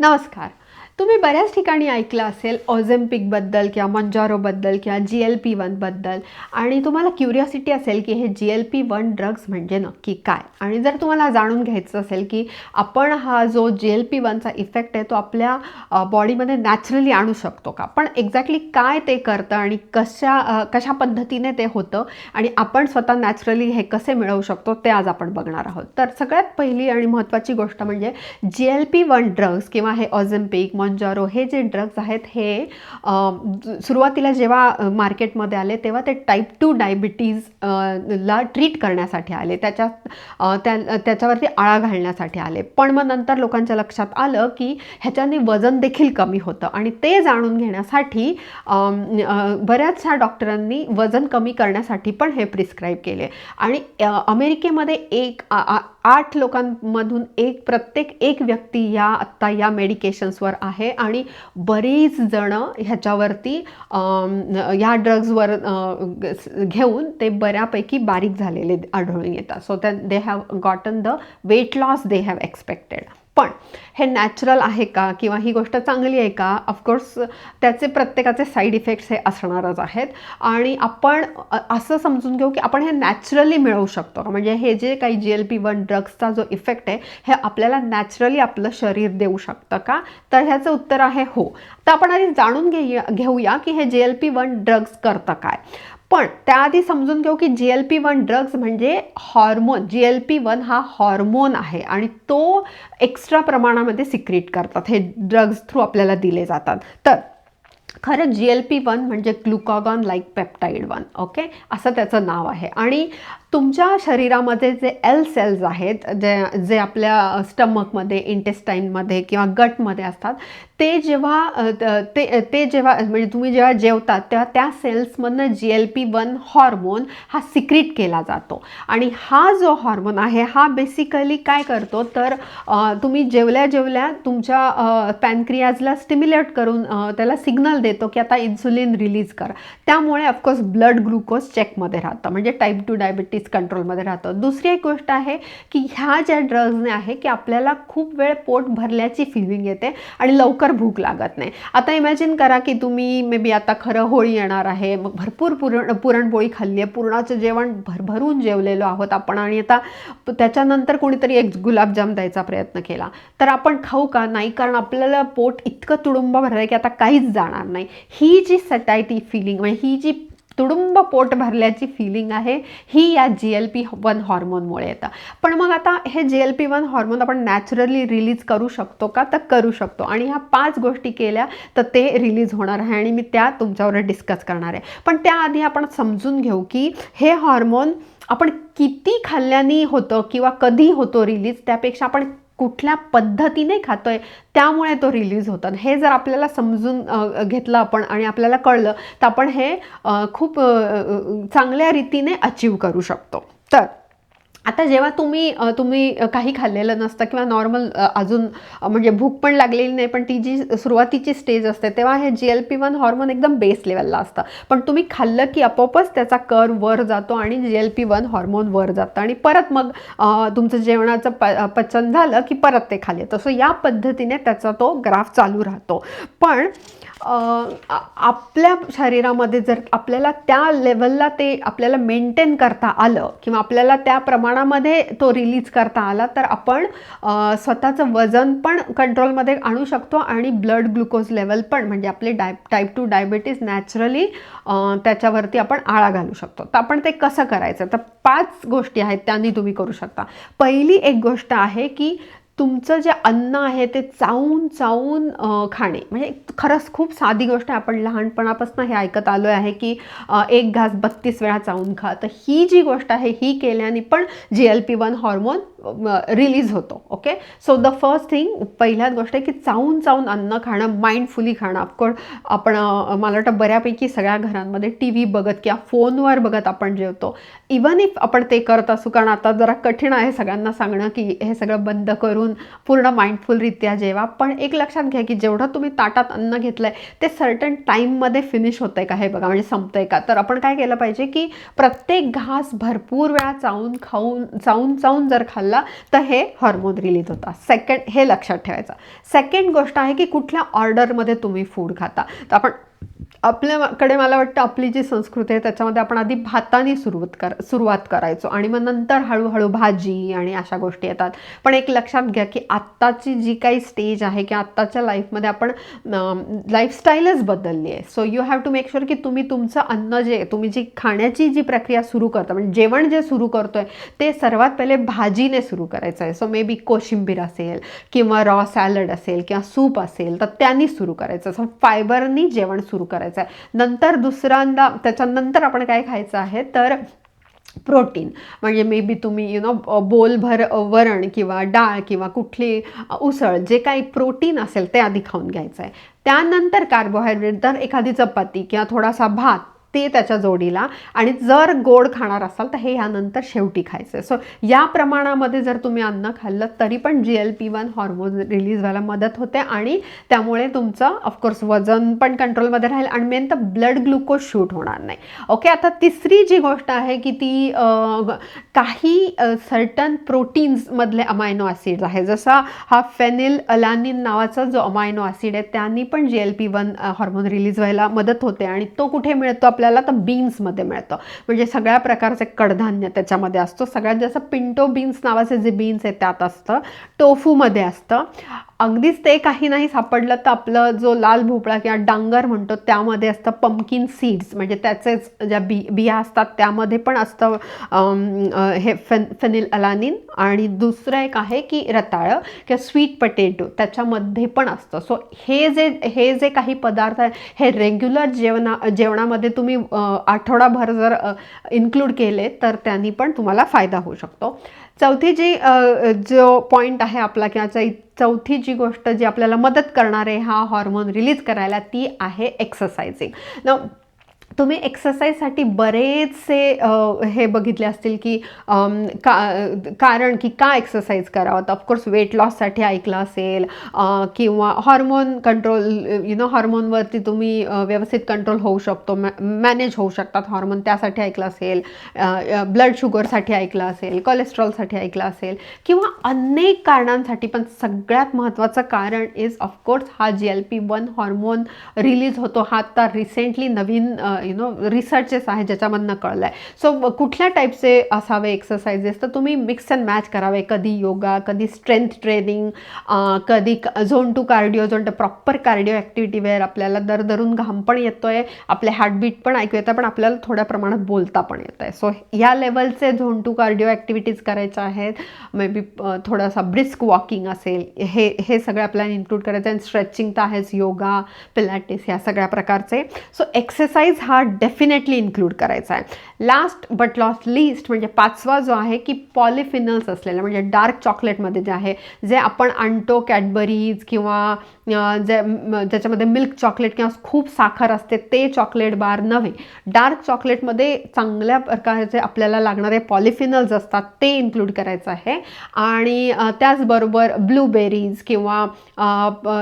नमस्कार तुम्ही बऱ्याच ठिकाणी ऐकलं असेल ऑझेम्पिकबद्दल किंवा मंजारोबद्दल किंवा जी एल पी वनबद्दल. आणि तुम्हाला क्युरिओसिटी असेल की हे G L P one drugs म्हणजे नक्की काय? आणि जर तुम्हाला जाणून घ्यायचं असेल की आपण हा जो जी एल पी वनचा इफेक्ट आहे तो आपल्या बॉडीमध्ये नॅचरली आणू शकतो का? पण एक्झॅक्टली काय ते करतं आणि कशा कशा पद्धतीने ते होतं आणि आपण स्वतः नॅचरली हे कसे मिळवू शकतो ते आज आपण बघणार आहोत. तर सगळ्यात पहिली आणि महत्त्वाची गोष्ट म्हणजे G L P one drugs किंवा हे ऑझेम्पिक मॉन्जारो हे जे ड्रग्ज आहेत हे सुरुवातीला जेव्हा मार्केटमध्ये आले तेव्हा ते टाईप टू डायबिटीज ला ट्रीट करण्यासाठी आले. त्याच्यात त्या त्याच्यावरती आळा घालण्यासाठी आले. पण मग नंतर लोकांच्या लक्षात आलं की ह्याच्याने वजन देखील कमी होतं. आणि ते जाणून घेण्यासाठी बऱ्याचशा डॉक्टरांनी वजन कमी करण्यासाठी पण हे प्रिस्क्राईब केले. आणि अमेरिकेमध्ये एक आ- आ- आठ लोकांमधून एक प्रत्येक एक व्यक्ती या आत्ता या मेडिकेशन्सवर आहे आणि बरीच जणं ह्याच्यावरती या ड्रग्जवर घेऊन ते बऱ्यापैकी बारीक झालेले आढळून येतात. So than they have gotten the weight loss they have expected पण हे नॅचरल आहे का? किंवा ही गोष्ट चांगली आहे का? ऑफकोर्स त्याचे प्रत्येकाचे साईड इफेक्ट्स हे असणारच आहेत. आणि आपण असं समजून घेऊ की आपण हे नॅचरली मिळवू शकतो. म्हणजे हे जे काही जी एल पी वन ड्रग्सचा जो इफेक्ट आहे हे आपल्याला नॅचरली आपलं शरीर देऊ शकतं का? तर ह्याचं उत्तर आहे हो. तर आपण आधी जाणून घेऊया घेऊया की हे जे एल पी वन ड्रग्स करतं काय. पण त्याआधी समजून घेऊ की G L P one drugs म्हणजे hormone G L P one हा हॉर्मोन आहे आणि तो एक्स्ट्रा प्रमाणामध्ये सिक्रेट करतात. हे ड्रग्ज थ्रू आपल्याला दिले जातात. तर खरं जी एल पी वन म्हणजे glucagon like peptide one okay असं त्याचं नाव आहे. आणि तुमच्या शरीरामध्ये जे एल सेल्स आहेत जे जे आपल्या स्टमकमध्ये इंटेस्टाईनमध्ये किंवा गटमध्ये असतात ते जेव्हा ते ते जेव्हा म्हणजे तुम्ही जेव्हा जेवतात तेव्हा त्या सेल्समधनं G L P one hormone हा सिक्रीट केला जातो. आणि हा जो हॉर्मोन आहे हा बेसिकली काय करतो? तर तुम्ही जेवल्या जेवल्या तुमच्या पॅनक्रियाजला स्टिम्युलेट करून त्याला सिग्नल देतो की आता इन्सुलिन रिलीज कर. त्यामुळे ऑफकोर्स ब्लड ग्लुकोज चेकमध्ये राहतं. म्हणजे टाईप टू डायबिटीज कंट्रोलमध्ये राहतं. दुसरी एक गोष्ट आहे की ह्या ज्या ड्रग्जने आहे की आपल्याला खूप वेळ पोट भरल्याची फिलिंग येते आणि लवकर भूक लागत नाही. आता इमॅजिन करा की तुम्ही मे बी आता खरं होळी येणार आहे मग भरपूर पुरण पुरणपोळी खाल्ली आहे पुरणाचं जेवण भरभरून जेवलेलो आहोत आपण आणि आता त्याच्यानंतर कोणीतरी एक गुलाबजाम द्यायचा प्रयत्न केला. तर आपण खाऊ का? नाही कारण आपल्याला पोट इतकं तुडुंब भरलं आहे की आता काहीच जाणार नाही. ही जी सटायटी फिलिंग म्हणजे ही जी तुडुंब पोट भरल्याची फिलिंग आहे. ही या जी एल पी वन हॉर्मोनमुळे येतं. पण मग आता हे G L P one hormone आपण नॅचरली रिलीज करू शकतो का? तर करू शकतो. आणि ह्या पाच गोष्टी केल्या तर ते रिलीज होणार आहे आणि मी त्या तुमच्यावर डिस्कस करणार आहे. पण त्याआधी आपण समजून घेऊ की हे हॉर्मोन आपण किती खाल्ल्याने होतं किंवा कधी होतो रिलीज त्यापेक्षा आपण कुठल्या पद्धतीने खातोय त्यामुळे तो रिलीज होतात हे जर आपल्याला समजून घेतलं आपण आणि आपल्याला कळलं तर आपण हे खूप चांगल्या रीतीने अचीव करू शकतो. तर आता जेव्हा तुम्ही तुम्ही काही खाल्लेलं नसतं किंवा नॉर्मल अजून म्हणजे भूक पण लागलेली नाही पण ती जी सुरुवातीची स्टेज असते तेव्हा हे G L P one hormone एकदम बेस लेवलला असतं. पण तुम्ही खाल्लं की आपोआपच त्याचा कर वर जातो आणि G L P one hormone वर जातं. आणि परत मग तुमचं जेवणाचं प पचन झालं की परत ते खाली येतं. सो या पद्धतीने त्याचा तो ग्राफ चालू राहतो. पण आपल्या शरीरामध्ये जर आपल्याला त्या लेवलला ते आपल्याला मेंटेन करता आलं किंवा आपल्याला त्याप्रमाणे प्रमाणामध्ये तो रिलीज करता आला तर आपण स्वतःचं वजन पण कंट्रोलमध्ये आणू शकतो आणि ब्लड ग्लुकोज लेवल पण म्हणजे आपले डाय टाईप टू डायबिटीज नॅचरली त्याच्यावरती आपण आळा घालू शकतो. तर आपण ते कसं करायचं? तर पाच गोष्टी आहेत त्यांनी तुम्ही करू शकता. पहिली एक गोष्ट आहे की तुमचं जे अन्न आहे ते चावून चावून खाणे. म्हणजे खरंच खूप साधी गोष्ट आहे. आपण लहानपणापासून हे ऐकत आलो आहे की एक घास बत्तीस वेळा चावून खा. तर ही जी गोष्ट आहे ही केल्याने पण G L P one hormone release होतो okay so the first thing पहिल्याच गोष्ट आहे की चावून चावून अन्न खाणं माइंडफुली खाणं. ऑफकोर्स आपण मला वाटतं बऱ्यापैकी सगळ्या घरांमध्ये टी व्ही बघत किंवा फोनवर बघत आपण जेवतो इवन इफ आपण ते करत असू कारण आता जरा कठीण आहे सगळ्यांना सांगणं की हे सगळं बंद करून पूर्ण माइंडफुलरित्या जेवा. पण एक लक्षात घ्या की जेवढं तुम्ही ताटात अन्न घेतलं आहे ते सर्टन टाईममध्ये फिनिश होतं आहे का हे बघा म्हणजे संपतंय का? तर आपण काय केलं पाहिजे की प्रत्येक घास भरपूर वेळा चावून खाऊन चावून चावून जर खाल्ला खाल्ला तर हे हॉर्मोन रिलीज होतात सेकंड हे लक्षात ठेवायचं. सेकंड गोष्ट आहे की कुठल्या ऑर्डरमध्ये तुम्ही फूड खाता. तर आपण आपल्याकडे मला वाटतं आपली जी संस्कृती आहे त्याच्यामध्ये आपण आधी भाताने सुरुवात कर सुरुवात करायचो. आणि मग नंतर हळूहळू भाजी आणि अशा गोष्टी येतात. पण एक लक्षात घ्या की आत्ताची जी काही स्टेज आहे की आत्ताच्या लाईफमध्ये आपण लाईफस्टाईलच बदलली आहे. So you have to make sure की तुम्ही तुमचं अन्न जे तुम्ही जी खाण्याची जी प्रक्रिया सुरू करता म्हणजे जेवण जे सुरू करतो आहे ते सर्वात पहिले भाजीने सुरू करायचं आहे. सो मे बी कोशिंबीर असेल किंवा रॉ सॅलड असेल किंवा सूप असेल तर त्यांनी सुरू करायचं. सो फायबरनी जेवण सुरू करायचं. आहे नंतर दुसऱ्यांदा त्याच्यानंतर आपण काय खायचं आहे तर प्रोटीन. म्हणजे मे बी तुम्ही यु नो बोलभर वरण किंवा डाळ किंवा कुठली उसळ जे काही प्रोटीन असेल ते आधी खाऊन घ्यायचं आहे त्यानंतर कार्बोहायड्रेट तर एखादी चपाती किंवा थोडासा भात ते त्याच्या जोडीला. आणि जर गोड खाणार असाल तर हे ह्यानंतर शेवटी खायचं आहे सो या प्रमाणामध्ये जर तुम्ही अन्न खाल्लं तरी पण G L P one hormone release व्हायला मदत होते आणि त्यामुळे तुमचं ऑफकोर्स वजन पण कंट्रोलमध्ये राहील आणि मेन तर ब्लड ग्लुकोज शूट होणार नाही. ओके आता तिसरी जी गोष्ट आहे की ती काही सर्टन प्रोटीन्समधले अमायनो ॲसिड्स आहे. जसा हा फेनिल अलानिन नावाचा जो अमायनो ॲसिड आहे त्यांनी पण G L P one hormone release व्हायला मदत होते आणि तो कुठे मिळतो? आपल्याला आपल्याला तर बीन्समध्ये मिळतं. म्हणजे सगळ्या प्रकारचे कडधान्य त्याच्यामध्ये असतो. सगळ्यात जास्त पिंटो बीन्स नावाचे जे बीन्स आहेत त्यात असतं. टोफूमध्ये असतं. अगदीच ते काही नाही सापडलं तर आपलं जो लाल भोपळा किंवा डांगर म्हणतो त्यामध्ये असतं पंकिन सीड्स म्हणजे त्याचेच ज्या बी बिया असतात त्यामध्ये पण असतं हे फेन फेनिल अलानिन आणि दुसरं एक आहे की रताळं किंवा स्वीट पटेटो त्याच्यामध्ये पण असतं. सो हे जे हे जे काही पदार्थ आहे हे रेग्युलर जेवणा जेवणामध्ये तुम्ही आठवडाभर जर इन्क्लूड केले तर त्यांनी पण तुम्हाला फायदा होऊ शकतो. चौथी जी जो पॉईंट आहे आपला किंवा चौथी जी गोष्ट जी आपल्याला मदत करणार आहे हा हॉर्मोन रिलीज करायला ती आहे एक्सरसाइजिंग न तुम्ही एक्सरसाइजसाठी बरेचसे हे बघितले असतील की का कारण की का एक्सरसाइज करावं? तर ऑफकोर्स वेट लॉससाठी ऐकलं असेल किंवा हॉर्मोन कंट्रोल यु नो हॉर्मोनवरती तुम्ही व्यवस्थित कंट्रोल होऊ शकतो मॅ मॅनेज होऊ शकतात हॉर्मोन त्यासाठी ऐकलं असेल ब्लड शुगरसाठी ऐकलं असेल कोलेस्ट्रॉलसाठी ऐकलं असेल किंवा अनेक कारणांसाठी पण सगळ्यात महत्त्वाचं कारण इज ऑफकोर्स हा G L P one hormone release होतो. हा आता रिसेंटली नवीन यु नो रिसर्चेस आहे ज्याच्यामधनं कळलं आहे सो कुठल्या टाईपचे असावे एक्सरसाइजेस तर तुम्ही मिक्स अँड मॅच करावे. कधी योगा कधी स्ट्रेंथ ट्रेनिंग कधी zone two cardio zone two proper cardio activity where आपल्याला दरदरून घाम पण येतो आहे आपले हार्टबीट पण ऐकू येतं पण आपल्याला थोड्या प्रमाणात बोलता पण येतं आहे सो या लेवलचे झोन टू कार्डिओ ॲक्टिव्हिटीज करायच्या आहेत. मे बी थोडासा ब्रिस्क वॉकिंग असेल. हे हे सगळं आपल्याला इन्क्लूड करायचं आहे. स्ट्रेचिंग तर आहेच. योगा पिलॅटिस ह्या सगळ्या प्रकारचे. सो एक्सरसाइज हा डेफिनेटली इन्क्लूड करायचा आहे. लास्ट बट लॉस्ट लिस्ट म्हणजे पाचवा जो आहे की पॉलिफिनल्स असलेला म्हणजे डार्क चॉकलेटमध्ये जे आहे जे आपण आणतो कॅडबरीज किंवा जे ज्याच्यामध्ये मिल्क चॉकलेट किंवा खूप साखर असते ते चॉकलेट बार नव्हे. डार्क चॉकलेटमध्ये चांगल्या प्रकारचे आपल्याला लागणारे पॉलिफिनल्स असतात ते इन्क्लूड करायचं आहे. आणि त्याचबरोबर ब्लूबेरीज किंवा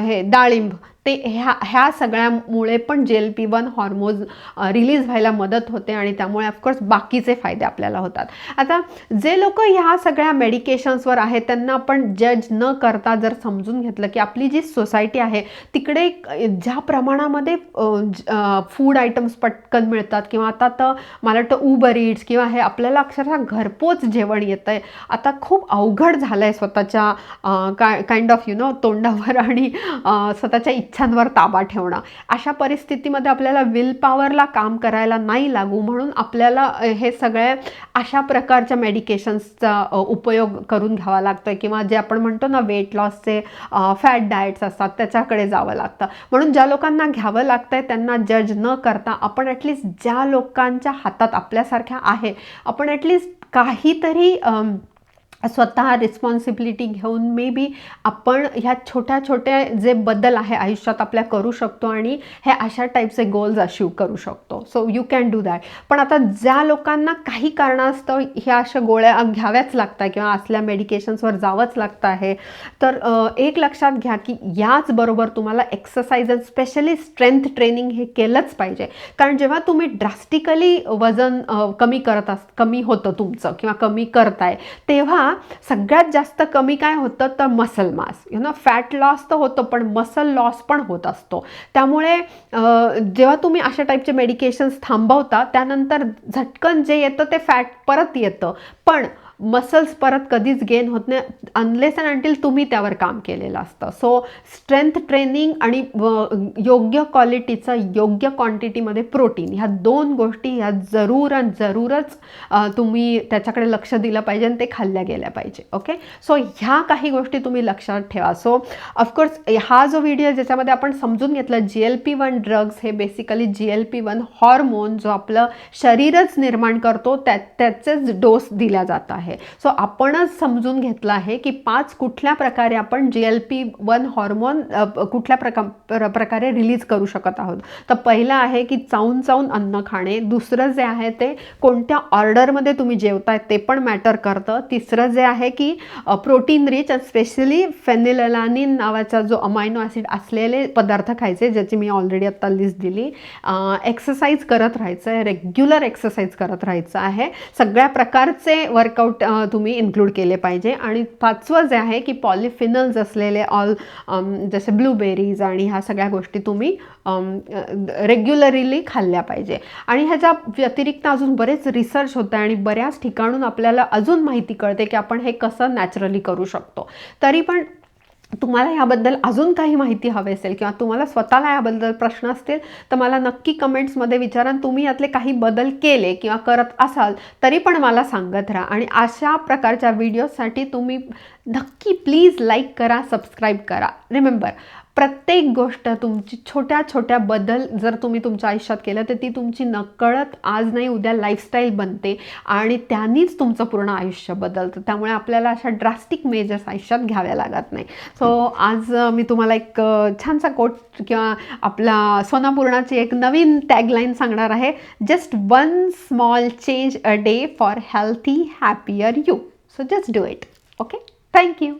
हे डाळिंब ते ह्या ह्या सगळ्यामुळे पण जे L P one hormones release व्हायला मदत होते आणि त्यामुळे ऑफकोर्स बाकीचे फायदे आपल्याला होतात. आता जे लोक ह्या सगळ्या मेडिकेशन्सवर आहेत त्यांना आपण जज न करता जर समजून घेतलं की आपली जी सोसायटी आहे. तिकडे ज्या प्रमाणामध्ये फूड आयटम्स पटकन मिळतात किंवा आता तर मला वाटतं उबर इट्स किंवा हे आपल्याला अक्षरशः घरपोच जेवण येतं आहे आता खूप अवघड झालं आहे स्वतःच्या काय काइंड ऑफ यु नो तोंडावर आणि स्वतःच्या इच्छांवर ताबा ठेवणं. अशा परिस्थितीमध्ये आपल्याला विल पॉवरला काम करायला नाही लागू म्हणून आपल्याला हे सगळे अशा प्रकारच्या मेडिकेशन्सचा उपयोग करून घ्यावा लागतो आहे किंवा जे आपण म्हणतो ना वेट लॉसचे फॅट डाएट्स असतात त्याच्याकडे जावं लागतं. म्हणून ज्या लोकांना घ्यावं लागतं आहे त्यांना जज न करता आपण ॲटलिस्ट ज्या लोकांच्या हातात आपल्यासारख्या आहे आपण ॲटलिस्ट काहीतरी स्वतः रिस्पॉन्सिबिलिटी घेऊन मे बी आपण ह्या छोट्या छोट्या जे बदल आहे आयुष्यात आपल्या करू शकतो आणि हे अशा टाईपचे गोल्स अचीव करू शकतो. So you can do that पण आता ज्या लोकांना काही कारणास्तव ह्या अशा गोळ्या घ्याव्याच लागतात किंवा असल्या मेडिकेशन्सवर जावंच लागतं आहे तर एक लक्षात घ्या की याचबरोबर तुम्हाला exercise and specially strength training हे केलंच पाहिजे. कारण जेव्हा तुम्ही ड्रास्टिकली वजन कमी करत अस कमी होतं तुमचं किंवा कमी करताय तेव्हा सगळ्यात जास्त कमी काय होतं तर muscle mass you know fat loss तर होतं पण मसल लॉस पण होत असतो. त्यामुळे जेव्हा तुम्ही अशा टाईपचे मेडिकेशन्स थांबवता त्यानंतर झटकन जे येतं ते फॅट परत येतं. पण मसल्स परत कधीच गेन होत नाही अनलेस अँड अंटील तुम्ही त्यावर काम केलेलं असतं. सो स्ट्रेंथ ट्रेनिंग आणि व- योग्य क्वालिटीचं योग्य क्वांटिटीमध्ये प्रोटीन ह्या दोन गोष्टी ह्या जरूर आणि जरूरच तुम्ही त्याच्याकडे लक्ष दिलं पाहिजे आणि ते खाल्ल्या गेल्या पाहिजे ओके सो ह्या काही गोष्टी तुम्ही लक्षात ठेवा. सो ऑफकोर्स हा जो व्हिडिओ ज्याच्यामध्ये आपण समजून घेतलं G L P one drugs हे basically G L P one hormone जो आपलं शरीरच निर्माण करतो त्या त्याचेच डोस दिला जात आहे. सो आपणच समजून घेतलं आहे की पाच कुठल्या प्रकारे आपण G L P one hormone कुठल्या प्रका प्र- प्रकारे रिलीज करू शकत आहोत. तर पहिलं आहे की चावून चावून अन्न खाणे. दुसरं जे आहे ते कोणत्या ऑर्डरमध्ये तुम्ही जेवताय ते पण मॅटर करतं. तिसरं जे आहे की प्रोटीन रिच स्पेशली फेनिललानिन नावाचा जो अमायनो ॲसिड असलेले पदार्थ खायचे ज्याची मी ऑलरेडी आत्ता लिस्ट दिली एक्सरसाइज करत राहायचं आहे. रेग्युलर एक्सरसाइज करत राहायचं आहे. सगळ्या प्रकारचे वर्कआउट तुम्ही इन्क्लूड केले पाहिजे. आणि पाचवं जे आहे की पॉलिफिनल्स असलेले ऑल जसे ब्लूबेरीज आणि ह्या सगळ्या गोष्टी तुम्ही रेग्युलरली खाल्ल्या पाहिजे. आणि ह्याच्या व्यतिरिक्त अजून बरेच रिसर्च होतं आणि बऱ्याच ठिकाणून आपल्याला अजून माहिती कळते की आपण हे कसं नॅचरली करू शकतो. तरी पण तुम्हाला याबद्दल अजून काही माहिती हवी असेल किंवा तुम्हाला स्वतःला याबद्दल प्रश्न असतील तर मला नक्की कमेंट्समध्ये विचारा तुम्ही यातले काही बदल केले किंवा करत असाल तरी पण मला सांगत राहा. आणि अशा प्रकारच्या व्हिडिओसाठी तुम्ही नक्की प्लीज लाईक करा सबस्क्राईब करा. रिमेंबर प्रत्येक गोष्ट तुमची छोट्या छोट्या बदल जर तुम्ही तुमच्या आयुष्यात केलं तर ती तुमची नकळत आज नाही उद्या लाईफस्टाईल बनते आणि त्यांनीच तुमचं पूर्ण आयुष्य बदलतं. त्यामुळे आपल्याला अशा ड्रास्टिक मेजर्स आयुष्यात घ्याव्या लागत नाही. सो आज मी तुम्हाला एक छानसा कोट किंवा आपला सोनापूर्णाची एक नवीन टॅगलाईन सांगणार आहे. Just one small change a day for healthy happier you so just do it okay thank you